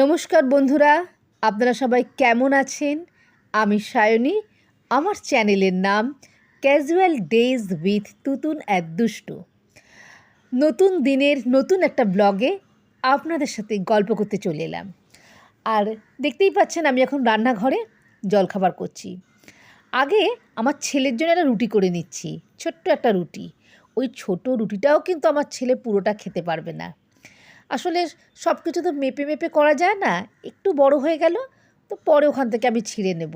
নমস্কার বন্ধুরা, আপনারা সবাই কেমন আছেন? আমি সায়নী, আমার চ্যানেলের নাম casual days with Tutun at দুষ্টু নতুন দিনের নতুন একটা ব্লগে আপনাদের সাথে গল্প করতে চলে এলাম। আর দেখতেই পাচ্ছেন, আমি এখন রান্নাঘরে জলখাবার করছি। আগে আমার ছেলের জন্য একটা রুটি করে নিচ্ছি, ছোট্ট একটা রুটি। ওই ছোট রুটিটাও কিন্তু আমার ছেলে পুরোটা খেতে পারবে না। আসলে সব কিছু তো মেপে মেপে করা যায় না, একটু বড় হয়ে গেল, তো পরে ওখান থেকে আমি ছিঁড়ে নেব।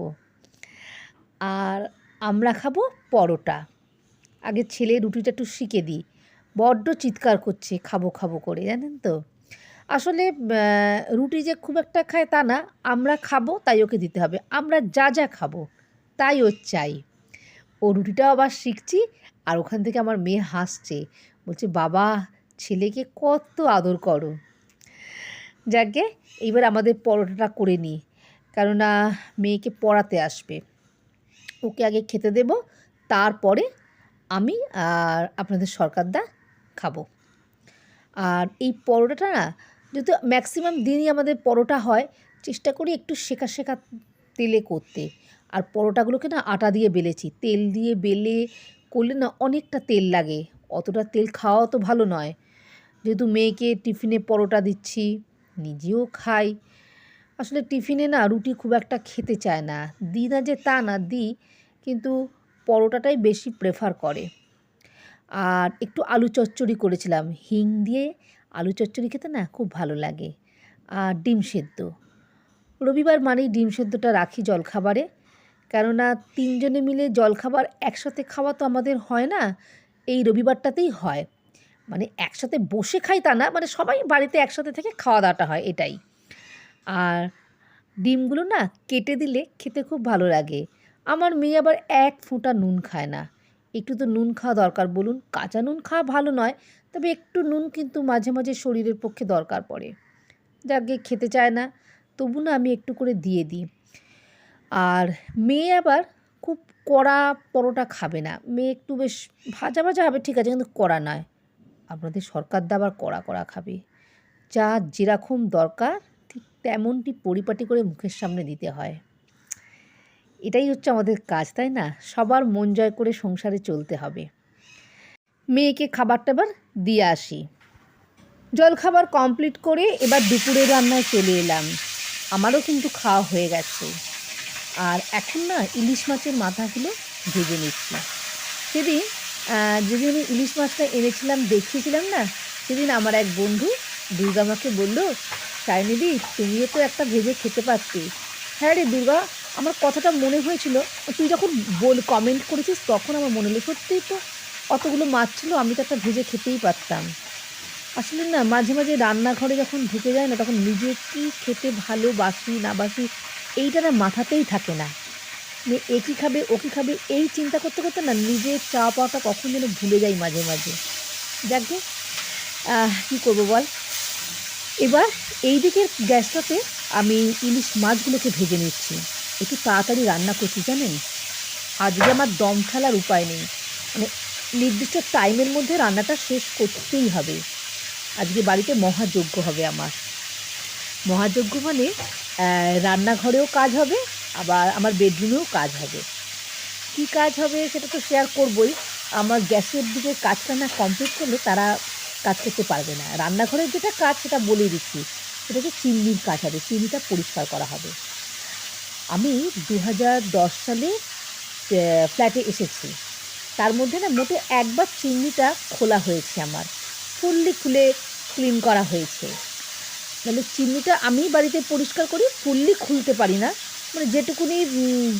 আর আমরা খাব পরোটা। আগে ছেলে রুটিটা একটু শিখে দিই। বড্ড চিৎকার করছে, খাব খাব করে, জানেন তো? আসলে রুটি যে খুব একটা খায় তা না, আমরা খাব, তাই ওকে দিতে হবে। আমরা যা যা খাব, তাই ওর চাই। ও রুটিটাও আবার শিখছি, আর ওখান থেকে আমার মেয়ে হাসছে। বলছে, বাবা ছেলেকে কত আদর করো। যাকে এইবার আমাদের পরোটাটা করে নিই, কেননা মেয়েকে পড়াতে আসবে। ওকে আগে খেতে দেব, তারপরে আমি আর আপনাদের সরকারদা খাব। আর এই পরোটাটা না, যেহেতু ম্যাক্সিমাম দিনই আমাদের পরোটা হয়, চেষ্টা করি একটু শেখা শেখা তেলে করতে। আর পরোটাগুলোকে না আটা দিয়ে বেলেছি, তেল দিয়ে বেলে করলে না অনেকটা তেল লাগে। অতটা তেল খাওয়াও তো ভালো নয়। যেহেতু মেয়েকে টিফিনে পরোটা দিচ্ছি, নিজেও খাই। আসলে টিফিনে না রুটি খুব একটা খেতে চায় না। দিই না যে তা না দিই কিন্তু পরোটাটাই বেশি প্রেফার করে। আর একটু আলু চচ্চড়ি করেছিলাম। হিং দিয়ে আলু চচ্চড়ি খেতে না খুব ভালো লাগে। আর ডিম সেদ্ধ। রবিবার মানেই ডিম সেদ্ধটা রাখি জলখাবারে। কেননা তিনজনে মিলে জলখাবার একসাথে খাওয়া তো আমাদের হয় না, এই রবিবারটাতেই হয়। মানে একসাথে বসে খাই তা না মানে সবাই বাড়িতে একসাথে থেকে খাওয়া দাওয়াটা হয়, এটাই। আর ডিমগুলো না কেটে দিলে খেতে খুব ভালো লাগে। আমার মেয়ে আবার এক ফোঁটা নুন খায় না। একটু তো নুন খাওয়া দরকার, বলুন কাঁচা নুন খাওয়া ভালো নয়, তবে একটু নুন কিন্তু মাঝে মাঝে শরীরের পক্ষে দরকার পড়ে। যাকে খেতে চায় না, তবু না আমি একটু করে দিয়ে দিই। আর মেয়ে আবার খুব কড়া পরোটা খাবে না। মেয়ে একটু বেশ ভাজা ভাজা হবে, ঠিক আছে, কিন্তু কড়া নয়। আপনাদের সরকার দা আবার কড়া কড়া খাবে। যা যেরকম দরকার, ঠিক তেমনটি পরিপাটি করে মুখের সামনে দিতে হয়। এটাই হচ্ছে আমাদের কাজ, তাই না? সবার মন জয় করে সংসারে চলতে হবে। মেয়েকে খাবার টাবার দিয়ে আসি। জলখাবার কমপ্লিট করে এবার দুপুরের রান্নায় চলে এলাম। আমারও কিন্তু খাওয়া হয়ে গেছে। আর এখন না ইলিশ মাছের মাথাগুলো ভেজে নিচ্ছি। সেদিন যেদিন আমি ইলিশ মাছটা এনেছিলাম, দেখিয়েছিলাম না, সেদিন আমার এক বন্ধু দুর্গা মাকে বলল সায়নিদি তুমিও তো একটা ভেজে খেতে পারতে। হ্যাঁ রে দুর্গা, আমার কথাটা মনে হয়েছিল। তুই যখন বল কমেন্ট করেছিস, তখন আমার মনে হলো, সত্যিই তো অতগুলো মাছ ছিল, আমি তো একটা ভেজে খেতেই পারতাম। আসলে না, মাঝে মাঝে রান্নাঘরে যখন ঢুকে যায় না, তখন নিজে কী খেতে ভালোবাসি, না বাসি, এইটা না মাথাতেই থাকে না। এ কী খাবে, ও কী খাবে, এই চিন্তা করতে করতে না নিজের চা পাওয়াটা কখন যেন ভুলে যাই মাঝে মাঝে। যাকে কী করব বল? এবার এই দিকের গ্যাসটাতে আমি ইলিশ মাছগুলোকে ভেজে নিচ্ছি। একটু তাড়াতাড়ি রান্না করছি জানেন? আজকে আমার দম ফেলার উপায় নেই। মানে নির্দিষ্ট টাইমের মধ্যে রান্নাটা শেষ করতেই হবে। আজকে বাড়িতে মহাযজ্ঞ হবে আমার। মহাযজ্ঞ মানে রান্নাঘরেও কাজ হবে আবার আমার বেডরুমেও কাজ হবে। কী কাজ হবে সেটা তো শেয়ার করবই। আমার গ্যাসের দিকে কাজটা না কমপ্লিট করলে তারা কাজ করতে পারবে না। রান্নাঘরের যেটা কাজ সেটা বলে দিচ্ছি, সেটা হচ্ছে চিমনির কাজ হবে, চিমনিটা পরিষ্কার করা হবে। আমি দু হাজার দশ সালে ফ্ল্যাটে এসেছি। তার মধ্যে না মোটে একবার চিমনিটা খোলা হয়েছে আমার। ফুললি খুলে ক্লিন করা হয়েছে। মানে চিমনিটা আমি বাড়িতে পরিষ্কার করি ফুললি খুলতে পারি না। মানে যেটুকুনি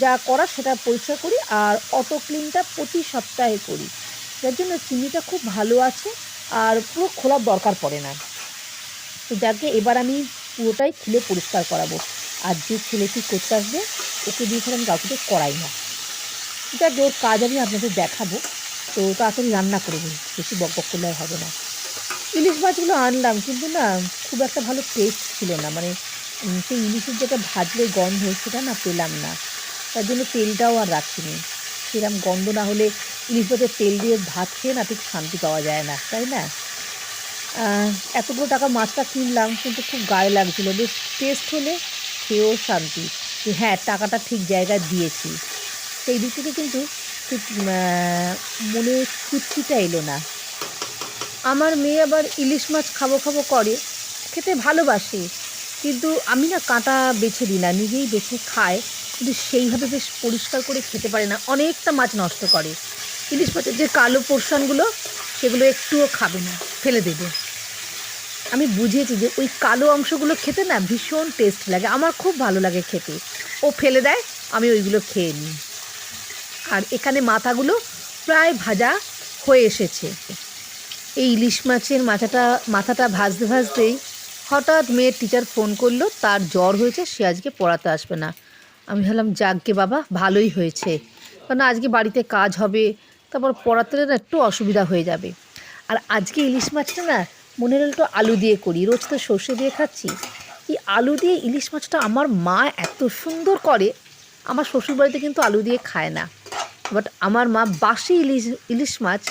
যা করা সেটা পরিষ্কার করি আর অটো ক্লিনটা প্রতি সপ্তাহে করি। যার জন্য চিমনিটা খুব ভালো আছে আর পুরো খোলার দরকার পড়ে না। তো যাকে এবার আমি পুরোটাই খুলে পরিষ্কার করাবো। আর যে ছেলেটি করতে আসবে, ওকে দিয়ে ছাড়া আমি কাউকে করাই না। যাক ওর কাজ আমি আপনাদের দেখাবো। তো তাড়াতাড়ি রান্না করব বেশি বক বক করলে হবে না। ইলিশ মাছগুলো আনলাম, কিন্তু না, খুব একটা ভালো টেস্ট ছিল না। মানে সেই ইলিশের যেটা ভাজলে গন্ধ, সেটা না পেলাম না। তার জন্য তেলটাও আর রাখিনি। সেরকম গন্ধ না হলে ইলিশ মাছের তেল দিয়ে ভাত খেয়ে না ঠিক শান্তি পাওয়া যায় না, তাই না? এতগুলো টাকা মাছটা কিনলাম, কিন্তু খুব গায়ে লাগছিল। বেশ টেস্ট হলে খেয়েও শান্তি। হ্যাঁ টাকাটা ঠিক জায়গায় দিয়েছি। সেই দিক থেকে কিন্তু ঠিক মনে তৃপ্তিটা এলো না। আমার মেয়ে আবার ইলিশ মাছ খাব খাব করে, খেতে ভালোবাসে। কিন্তু আমি না কাঁটা বেছে দিই না, নিজেই বেছে খায় কিন্তু সেইভাবে বেশ পরিষ্কার করে খেতে পারে না, অনেকটা মাছ নষ্ট করে। ইলিশ মাছের যে কালো পোর্শনগুলো, সেগুলো একটুও খাবে না, ফেলে দেবে। আমি বুঝেছি যে ওই কালো অংশগুলো খেতে না ভীষণ টেস্ট লাগে, আমার খুব ভালো লাগে খেতে। ও ফেলে দেয়, আমি ওইগুলো খেয়ে নিই। আর এখানে মাথাগুলো প্রায় ভাজা হয়ে এসেছে। এই ইলিশ মাছের মাথাটা মাথাটা ভাজতে ভাজতেই হঠাৎ মেয়ের টিচার ফোন করল, তার জ্বর হয়েছে, সে আজকে পড়াতে আসবে না। আমি ভাবলাম, যাকগে বাবা, ভালোই হয়েছে। কারণ আজকে বাড়িতে কাজ হবে, তারপর পড়াতে না একটু অসুবিধা হয়ে যাবে। আর আজকে ইলিশ মাছটা না, মনে হলো একটু আলু দিয়ে করি। রোজ তো সর্ষে দিয়ে খাচ্ছি। এই আলু দিয়ে ইলিশ মাছটা আমার মা এত সুন্দর করে, আমার শ্বশুরবাড়িতে কিন্তু আলু দিয়ে খায় না। বাট আমার মা বাসি ইলিশ ইলিশ মাছ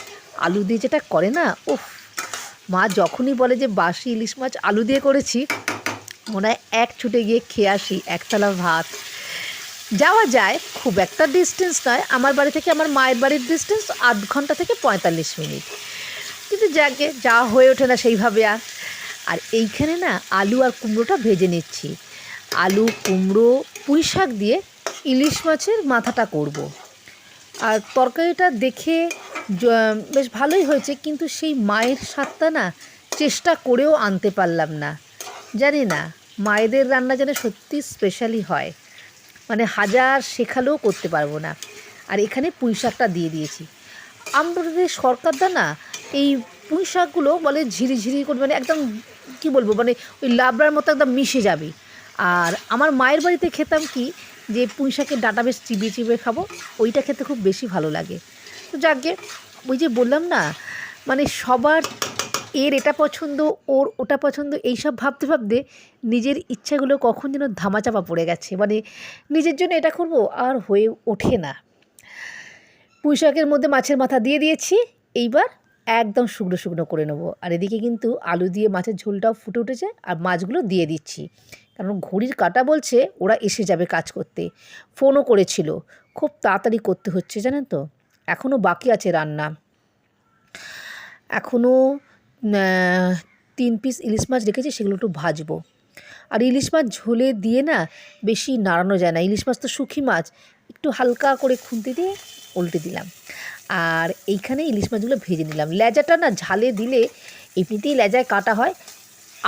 আলু দিয়ে যেটা করে না ওফ মা যখনই বলে যে বাসি ইলিশ মাছ আলু দিয়ে করেছি, মনে হয় এক ছুটে গিয়ে খেয়ে আসি একতলা ভাত। যাওয়া যায়, খুব একটা ডিস্টেন্স নয়। আমার বাড়ি থেকে আমার মায়ের বাড়ির ডিস্টেন্স আধ ঘণ্টা থেকে পঁয়তাল্লিশ মিনিট। কিন্তু যাকে, যা হয়ে ওঠে না সেইভাবে আর। আর এইখানে না আলু আর কুমড়োটা ভেজে নিচ্ছি। আলু, কুমড়ো, পুঁই শাক দিয়ে ইলিশ মাছের মাথাটা করব। আর তরকারিটা দেখে বেশ ভালোই হয়েছে, কিন্তু সেই মায়ের স্বাদটা না চেষ্টা করেও আনতে পারলাম না। জানি না, মায়েদের রান্না যেন সত্যি স্পেশালি হয়। মানে হাজার শেখালেও করতে পারব না। আর এখানে পুঁই শাকটা দিয়ে দিয়েছি। আমাদের সরকারদা না এই পুঁই শাকগুলো বলে ঝিরিঝিরি করে মানে একদম কি বলব মানে ওই লাবড়ার মতো একদম মিশে যাবে। আর আমার মায়ের বাড়িতে খেতাম কি, যে পুঁই শাকের ডাটা বেশ চিবিয়ে চিবিয়ে খাব, ওইটা খেতে খুব বেশি ভালো লাগে। যাকে ওই যে বললাম না মানে সবার এর এটা পছন্দ, ওর ওটা পছন্দ, এইসব ভাবতে ভাবতে নিজের ইচ্ছাগুলো কখন যেন ধামাচাপা পড়ে গেছে। মানে নিজের জন্য এটা করব আর হয়ে ওঠে না। পুঁই শাকের মধ্যে মাছের মাথা দিয়ে দিয়েছি, এইবার একদম শুকনো শুকনো করে নেব। আর এদিকে কিন্তু আলু দিয়ে মাছের ঝোলটাও ফুটে উঠেছে আর মাছগুলো দিয়ে দিচ্ছি। কারণ ঘড়ির কাটা বলছে, ওরা এসে যাবে কাজ করতে। ফোনও করেছিল। খুব তাড়াতাড়ি করতে হচ্ছে, জানেন তো? এখনও বাকি আছে রান্না। এখনও তিন পিস ইলিশ মাছ রেখেছি, সেগুলো একটু ভাজবো। আর ইলিশ মাছ ঝোলে দিয়ে না বেশি নাড়ানো যায় না। ইলিশ মাছ তো শুখি মাছ, একটু হালকা করে খুন্তি দিয়ে উল্টে দিলাম। আর এইখানে ইলিশ মাছগুলো ভেজে নিলাম। লেজাটা না ঝালে দিলে এমনিতেই লেজায় কাটা হয়।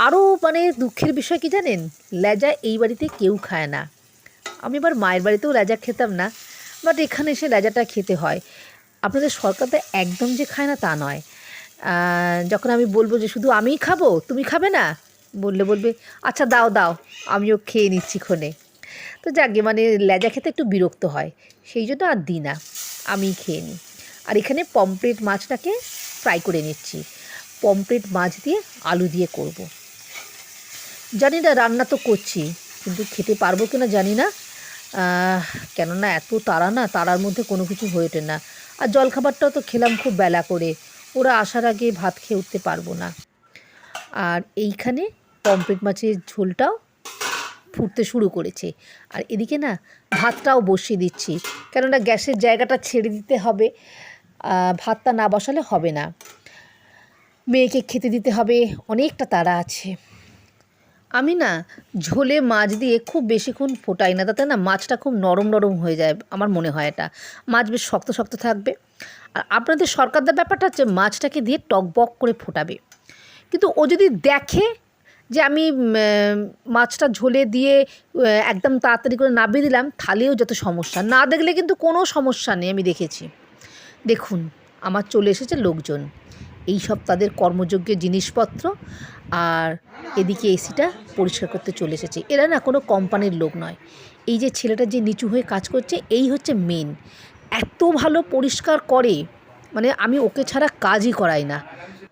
আরও মানে দুঃখের বিষয় কি জানেন? লেজা এই বাড়িতে কেউ খায় না। আমি এবার মায়ের বাড়িতেও লেজা খেতাম না বাট এখানে এসে লেজাটা খেতে হয়। আপনাদের সরকার তো একদম যে খায় না তা নয়। যখন আমি বলব যে শুধু আমিই খাব, তুমি খাবে না? বললে বলবে আচ্ছা দাও দাও, আমিও খেয়ে নিচ্ছি ক্ষণে। তো যাকে মানে লেজা খেতে একটু বিরক্ত হয়, সেই জন্য আর দিই না, আমিই খেয়ে নিই। আর এখানে পমপ্লেট মাছটাকে ফ্রাই করে নিচ্ছি। পমপ্লেট মাছ দিয়ে আলু দিয়ে করব। জানি না, রান্না তো করছি, কিন্তু খেতে পারব কিনা জানি না। কেননা এত তাড়া না, তাড়ার মধ্যে কোনো কিছু হয়ে ওঠে না। আর জলখাবারটাও তো খেলাম খুব বেলা করে। ওরা আসার আগে ভাত খেয়ে উঠতে পারব না। আর এইখানে পমপ্লেট মাছের ঝোলটাও ফুটতে শুরু করেছে। আর এদিকে না, ভাতটাও বসিয়ে দিচ্ছি। কেননা গ্যাসের জায়গাটা ছেড়ে দিতে হবে। ভাতটা না বসালে হবে না। মেয়েকে খেতে দিতে হবে। অনেকটা তাড়া আছে। আমি না ঝোলে মাছ দিয়ে খুব বেশিক্ষণ ফোটাই না, তাতে না মাছটা খুব নরম নরম হয়ে যায়, আমার মনে হয় এটা। মাছ বেশ শক্ত শক্ত থাকবে। আর আপনাদের সরকারদার ব্যাপারটা হচ্ছে মাছটাকে দিয়ে টকবক করে ফোটাবে। কিন্তু ও যদি দেখে যে আমি মাছটা ঝোলে দিয়ে একদম তাড়াতাড়ি করে নামিয়ে দিলাম, তাহলেও যত সমস্যা। না দেখলে কিন্তু কোনো সমস্যা নেই, আমি দেখেছি। দেখুন, আমার চলে এসেছে লোকজন। এই সব তাদের কর্মযোগ্যের জিনিসপত্র আর এদিকে এসিটা পরিষ্কার করতে চলে এসেছে। এরা না কোনো কোম্পানির লোক নয়। এই যে ছেলেটা যে নিচু হয়ে কাজ করছে, এই হচ্ছে মেন এত ভালো পরিষ্কার করে মানে আমি ওকে ছাড়া কাজই করাই না।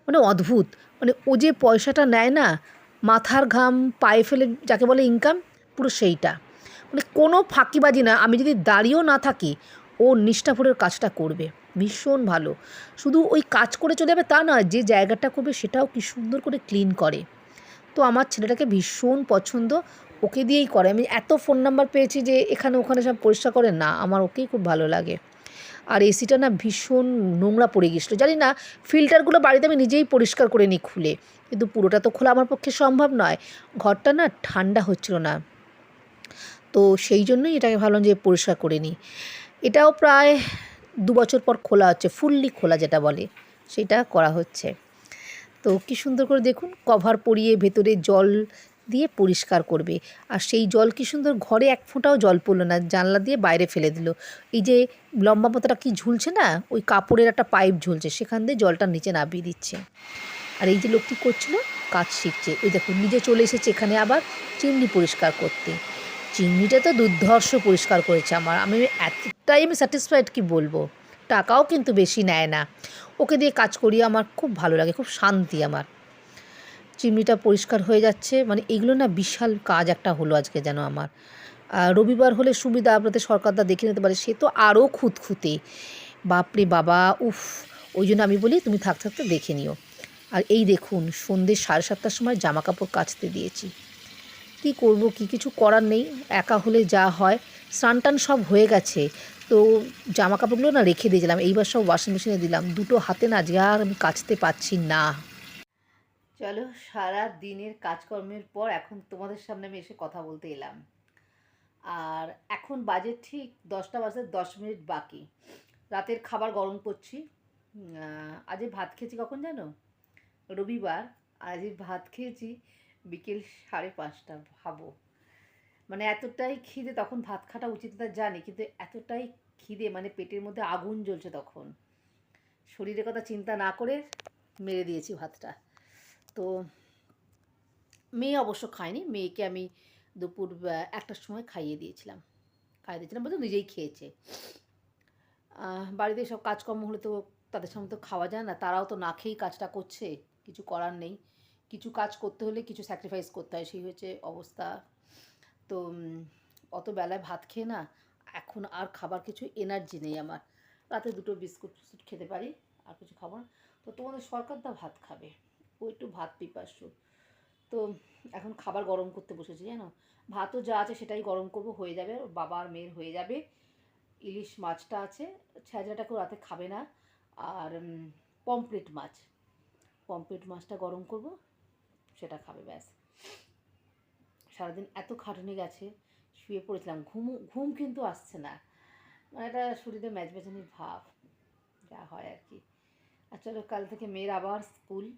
মানে অদ্ভুত। মানে ও যে পয়সাটা নেয় না, মাথার ঘাম, পায়ে ফেলে যাকে বলে ইনকাম পুরো সেইটা। মানে কোনো ফাঁকিবাজি না। আমি যদি দাঁড়িয়েও না থাকি, ও নিষ্ঠাপুরের কাজটা করবে। ভীষণ ভালো। শুধু ওই কাজ করে চলে যাবে তা নয়, যে জায়গাটা করবে সেটাও কি সুন্দর করে ক্লিন করে। তো আমার ছেলেটাকে ভীষণ পছন্দ, ওকে দিয়েই করে। আমি এত ফোন নাম্বার পেয়েছি যে এখানে ওখানে সব পরিষ্কার করে, না, আমার ওকেই খুব ভালো লাগে। আর এসিটা না ভীষণ নোংরা পড়ে গেছিল জানি না ফিল্টারগুলো বাড়িতে আমি নিজেই পরিষ্কার করে নিই খুলে। কিন্তু পুরোটা তো খোলা আমার পক্ষে সম্ভব নয়। ঘরটা না ঠান্ডা হচ্ছিল না। তো সেই জন্যই এটাকে ভাবলাম যে পরিষ্কার করে নিই। এটাও প্রায় দু বছর পর খোলা হচ্ছে ফুললি খোলা যেটা বলে, সেটা করা হচ্ছে। তো কি সুন্দর করে দেখুন, কভার পরিয়ে ভেতরে জল দিয়ে পরিষ্কার করবে। আর সেই জল কি সুন্দর, ঘরে এক ফোঁটাও জল পড়ল না, জানলা দিয়ে বাইরে ফেলে দিল। এই যে লম্বা মতোটা কি ঝুলছে না, ওই কাপড়ের একটা পাইপ ঝুলছে, সেখান দিয়ে জলটা নিচে নামিয়ে দিচ্ছে। আর এই যে লোকটি করছিল, কাজ শিখছে। ওই দেখুন, নিজে চলে এসেছে এখানে আবার, চিমনি পরিষ্কার করতে। চিমনিটা তো দুর্ধর্ষ পরিষ্কার করেছে আমার। আমি এতটাই আমি স্যাটিসফাইড কি বলব? টাকাও কিন্তু বেশি নেয় না। ওকে দিয়ে কাজ করি আমার খুব ভালো লাগে, খুব শান্তি আমার। চিমনিটা পরিষ্কার হয়ে যাচ্ছে মানে এগুলো না বিশাল কাজ একটা হলো আজকে যেন আমার। রবিবার হলে সুবিধা, আপনাদের সরকারদা দেখে নিতে পারে, সে তো আরও খুঁতখুঁতে। বাপরে বাবা, উফ! ওই জন্য আমি বলি, তুমি থাকতে থাকতে দেখে নিও। আর এই দেখুন সন্ধ্যে সাড়ে সাতটার সময় জামা কাপড় কাচতে দিয়েছি। কি করব, কি কিছু করার নেই, একা হলে যা হয়। স্নান টান সব হয়ে গেছে। তো জামা কাপড়গুলো না রেখে দিয়েছিলাম এইবার সব ওয়াশিং মেশিনে দিলাম। দুটো হাতে না যে আর আমি কাচতে পারছি না। চলো, সারা দিনের কাজকর্মের পর এখন তোমাদের সামনে আমি এসে কথা বলতে এলাম। আর এখন বাজে ঠিক দশটা বাজে দশ মিনিট বাকি। রাতের খাবার গরম করছি। আজ ভাত খেয়েছি কখন জানো? রবিবার। আজকে ভাত খেয়েছি বিকেল সাড়ে পাঁচটা ভাবো। মানে এতটাই খিদে তখন ভাত খাটা উচিত তা জানি, কিন্তু এতটাই খিদে মানে পেটের মধ্যে আগুন জ্বলছে তখন। শরীরের কথা চিন্তা না করে মেরে দিয়েছি ভাতটা। তো মেয়ে অবশ্য খায়নি, মেয়েকে আমি দুপুর একটার সময় খাইয়ে দিয়েছিলাম। খাইয়ে দিয়েছিলাম বলতে নিজেই খেয়েছে। বাড়িতে সব কাজকর্ম হলে তো তাদের সঙ্গে তো খাওয়া যায় না, তারাও তো না খেয়েই কাজটা করছে, কিছু করার নেই। কিছু কাজ করতে হলে কিছু স্যাক্রিফাইস করতে হয়। সেই হচ্ছে অবস্থা। তো অত বেলায় ভাত খেয়ে না এখন আর খাবার কিছু এনার্জি নেই আমার। রাতে দুটো বিস্কুট ফিস্কুট খেতে পারি, আর কিছু খাব না। তো তোমাদের সরকার দা ভাত খাবে। ও একটু ভাত পিপাসু। তো, এখন খাবার গরম করতে বসেছি, জানো? ভাতও যা আছে সেটাই গরম করব, হয়ে যাবে। বাবা আর মেয়ের হয়ে যাবে। ইলিশ মাছটা আছে। ছ্যাঁচড়াটাকেও রাতে খাবে না। আর পমফ্রেট মাছ। পমফ্রেট মাছটা গরম করব। সেটা খাবে, ব্যাস। সারাদিন এত খাটুনি গেছে, শুয়ে পড়েছিলাম। ঘুম ঘুম কিন্তু আসছে না। মানে একটা শরীরে ম্যাচমেচানির ভাব, যা হয় আর কি। আর চলো, কাল থেকে মেয়ের আবার স্কুল।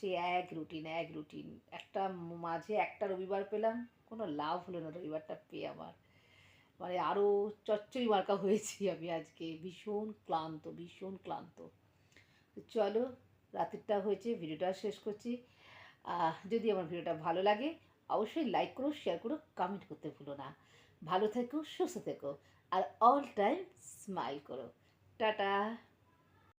সে এক রুটিন এক রুটিন। একটা মাঝে একটা রবিবার পেলাম, কোনো লাভ হলো না রবিবারটা পেয়ে আমার। মানে আরও চচ্চড়ি মার্কা হয়েছি আমি আজকে। ভীষণ ক্লান্ত ভীষণ ক্লান্ত। চলো রাতেরটা হয়েছে, ভিডিওটা শেষ করছি। যদি আমার ভিডিওটা ভালো লাগে, অবশ্যই লাইক করো শেয়ার করো কমেন্ট করতে ভুলো না। ভালো থেকো, সুস্থ থেকো, আর অল টাইম স্মাইল করো। টাটা!